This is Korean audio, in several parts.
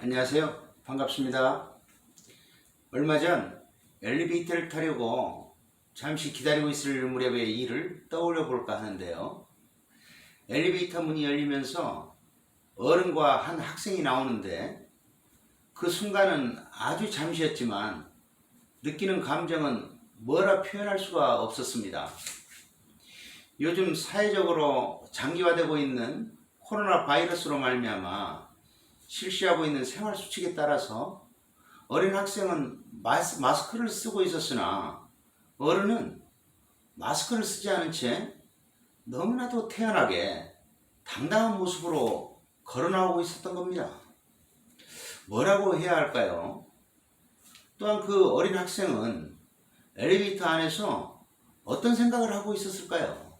안녕하세요. 반갑습니다. 얼마 전 엘리베이터를 타려고 잠시 기다리고 있을 무렵의 일을 떠올려 볼까 하는데요. 엘리베이터 문이 열리면서 어른과 한 학생이 나오는데 그 순간은 아주 잠시였지만 느끼는 감정은 뭐라 표현할 수가 없었습니다. 요즘 사회적으로 장기화되고 있는 코로나 바이러스로 말미암아 실시하고 있는 생활 수칙에 따라서 어린 학생은 마스, 마스크를 쓰고 있었으나 어른은 마스크를 쓰지 않은 채 너무나도 태연하게 당당한 모습으로 걸어 나오고 있었던 겁니다. 뭐라고 해야 할까요? 또한 그 어린 학생은 엘리베이터 안에서 어떤 생각을 하고 있었을까요?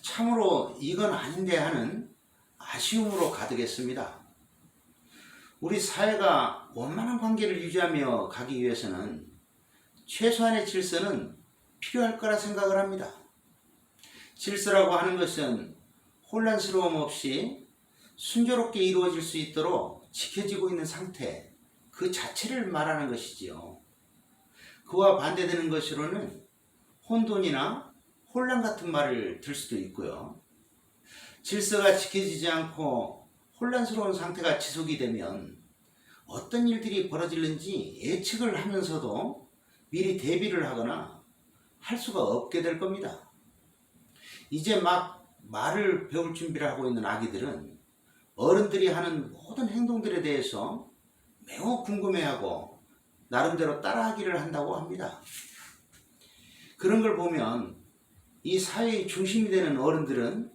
참으로 이건 아닌데 하는 아쉬움으로 가득했습니다. 우리 사회가 원만한 관계를 유지하며 가기 위해서는 최소한의 질서는 필요할 거라 생각을 합니다. 질서라고 하는 것은 혼란스러움 없이 순조롭게 이루어질 수 있도록 지켜지고 있는 상태, 그 자체를 말하는 것이지요. 그와 반대되는 것으로는 혼돈이나 혼란 같은 말을 들 수도 있고요. 질서가 지켜지지 않고 혼란스러운 상태가 지속이 되면 어떤 일들이 벌어질는지 예측을 하면서도 미리 대비를 하거나 할 수가 없게 될 겁니다. 이제 막 말을 배울 준비를 하고 있는 아기들은 어른들이 하는 모든 행동들에 대해서 매우 궁금해하고 나름대로 따라하기를 한다고 합니다. 그런 걸 보면 이 사회의 중심이 되는 어른들은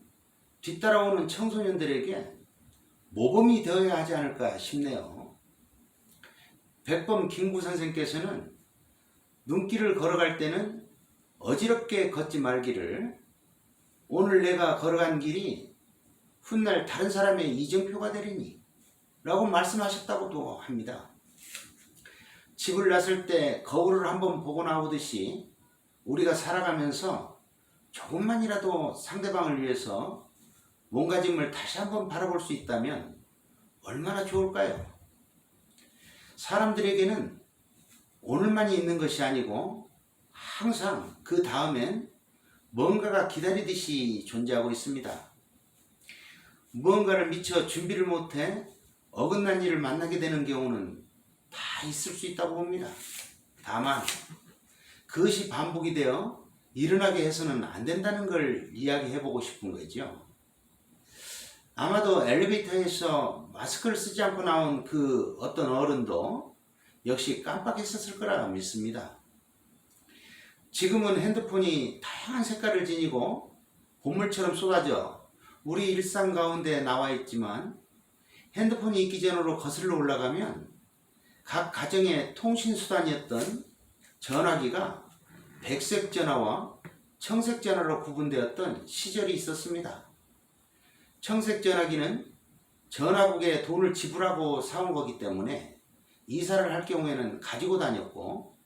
뒤따라오는 청소년들에게 모범이 되어야 하지 않을까 싶네요. 백범 김구 선생께서는 눈길을 걸어갈 때는 어지럽게 걷지 말기를 오늘 내가 걸어간 길이 훗날 다른 사람의 이정표가 되리니 라고 말씀하셨다고도 합니다. 집을 나설 때 거울을 한번 보고 나오듯이 우리가 살아가면서 조금만이라도 상대방을 위해서 몸가짐을 다시 한번 바라볼 수 있다면 얼마나 좋을까요? 사람들에게는 오늘만이 있는 것이 아니고 항상 그 다음엔 뭔가가 기다리듯이 존재하고 있습니다. 무언가를 미처 준비를 못해 어긋난 일을 만나게 되는 경우는 다 있을 수 있다고 봅니다. 다만 그것이 반복이 되어 일어나게 해서는 안 된다는 걸 이야기해 보고 싶은 거죠. 아마도 엘리베이터에서 마스크를 쓰지 않고 나온 그 어떤 어른도 역시 깜빡했었을 거라 믿습니다. 지금은 핸드폰이 다양한 색깔을 지니고 본물처럼 쏟아져 우리 일상 가운데 나와 있지만 핸드폰이 있기 전으로 거슬러 올라가면 각 가정의 통신 수단이었던 전화기가 백색 전화와 청색 전화로 구분되었던 시절이 있었습니다. 청색 전화기는 전화국에 돈을 지불하고 사온 거기 때문에 이사를 할 경우에는 가지고 다녔고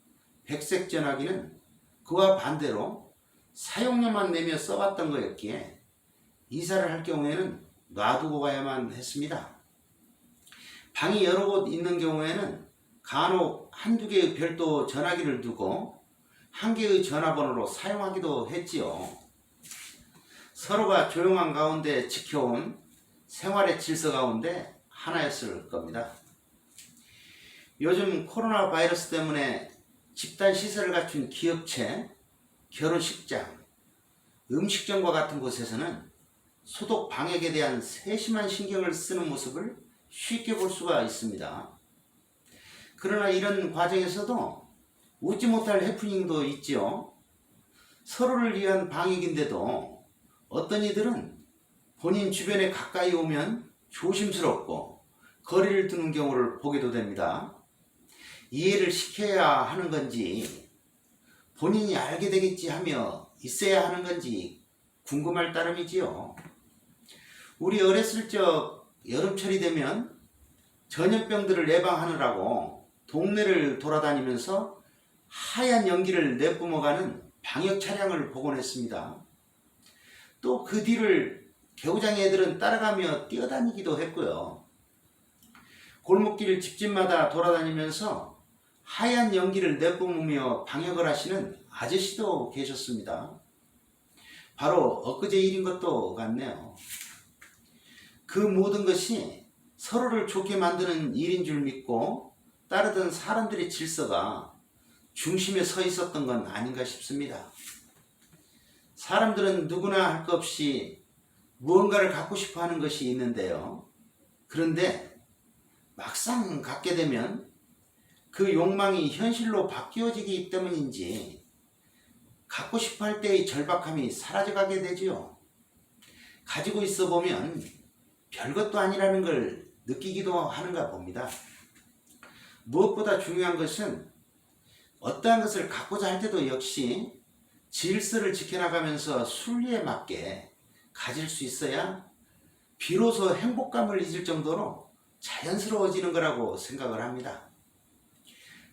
백색 전화기는 그와 반대로 사용료만 내며 써왔던 거였기에 이사를 할 경우에는 놔두고 가야만 했습니다. 방이 여러 곳 있는 경우에는 간혹 한두 개의 별도 전화기를 두고 한 개의 전화번호로 사용하기도 했지요. 서로가 조용한 가운데 지켜온 생활의 질서 가운데 하나였을 겁니다. 요즘 코로나 바이러스 때문에 집단 시설을 갖춘 기업체, 결혼식장, 음식점과 같은 곳에서는 소독 방역에 대한 세심한 신경을 쓰는 모습을 쉽게 볼 수가 있습니다. 그러나 이런 과정에서도 웃지 못할 해프닝도 있지요. 서로를 위한 방역인데도 어떤 이들은 본인 주변에 가까이 오면 조심스럽고 거리를 두는 경우를 보게도 됩니다. 이해를 시켜야 하는 건지 본인이 알게 되겠지 하며 있어야 하는 건지 궁금할 따름이지요. 우리 어렸을 적 여름철이 되면 전염병들을 예방하느라고 동네를 돌아다니면서 하얀 연기를 내뿜어가는 방역 차량을 복원했습니다. 또 그 뒤를 개구장 애들은 따라가며 뛰어다니기도 했고요. 골목길 집집마다 돌아다니면서 하얀 연기를 내뿜으며 방역을 하시는 아저씨도 계셨습니다. 바로 엊그제 일인 것도 같네요. 그 모든 것이 서로를 좋게 만드는 일인 줄 믿고 따르던 사람들의 질서가 중심에 서 있었던 건 아닌가 싶습니다. 사람들은 누구나 할 것 없이 무언가를 갖고 싶어 하는 것이 있는데요. 그런데 막상 갖게 되면 그 욕망이 현실로 바뀌어지기 때문인지 갖고 싶어 할 때의 절박함이 사라져가게 되지요. 가지고 있어 보면 별것도 아니라는 걸 느끼기도 하는가 봅니다. 무엇보다 중요한 것은 어떠한 것을 갖고자 할 때도 역시 질서를 지켜나가면서 순리에 맞게 가질 수 있어야 비로소 행복감을 잊을 정도로 자연스러워지는 거라고 생각을 합니다.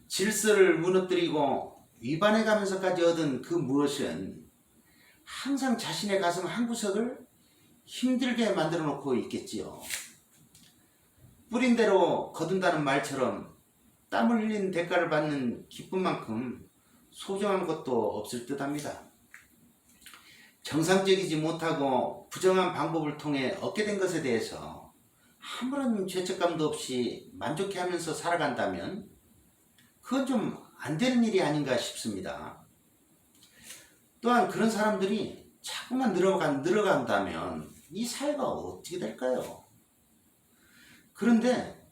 질서를 무너뜨리고 위반해 가면서까지 얻은 그 무엇은 항상 자신의 가슴 한구석을 힘들게 만들어 놓고 있겠지요. 뿌린 대로 거둔다는 말처럼 땀을 흘린 대가를 받는 기쁨만큼 소중한 것도 없을 듯 합니다. 정상적이지 못하고 부정한 방법을 통해 얻게 된 것에 대해서 아무런 죄책감도 없이 만족해 하면서 살아간다면 그건 좀 안 되는 일이 아닌가 싶습니다. 또한 그런 사람들이 자꾸만 늘어간, 늘어간다면 이 사회가 어떻게 될까요? 그런데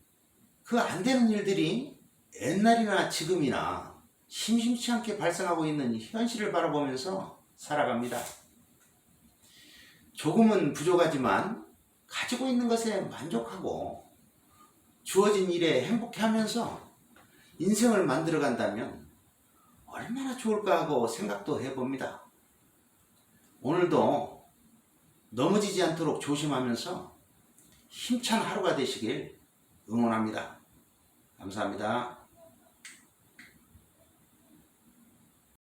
그 안 되는 일들이 옛날이나 지금이나 심심치 않게 발생하고 있는 현실을 바라보면서 살아갑니다. 조금은 부족하지만 가지고 있는 것에 만족하고 주어진 일에 행복해 하면서 인생을 만들어 간다면 얼마나 좋을까 하고 생각도 해봅니다. 오늘도 넘어지지 않도록 조심하면서 힘찬 하루가 되시길 응원합니다. 감사합니다.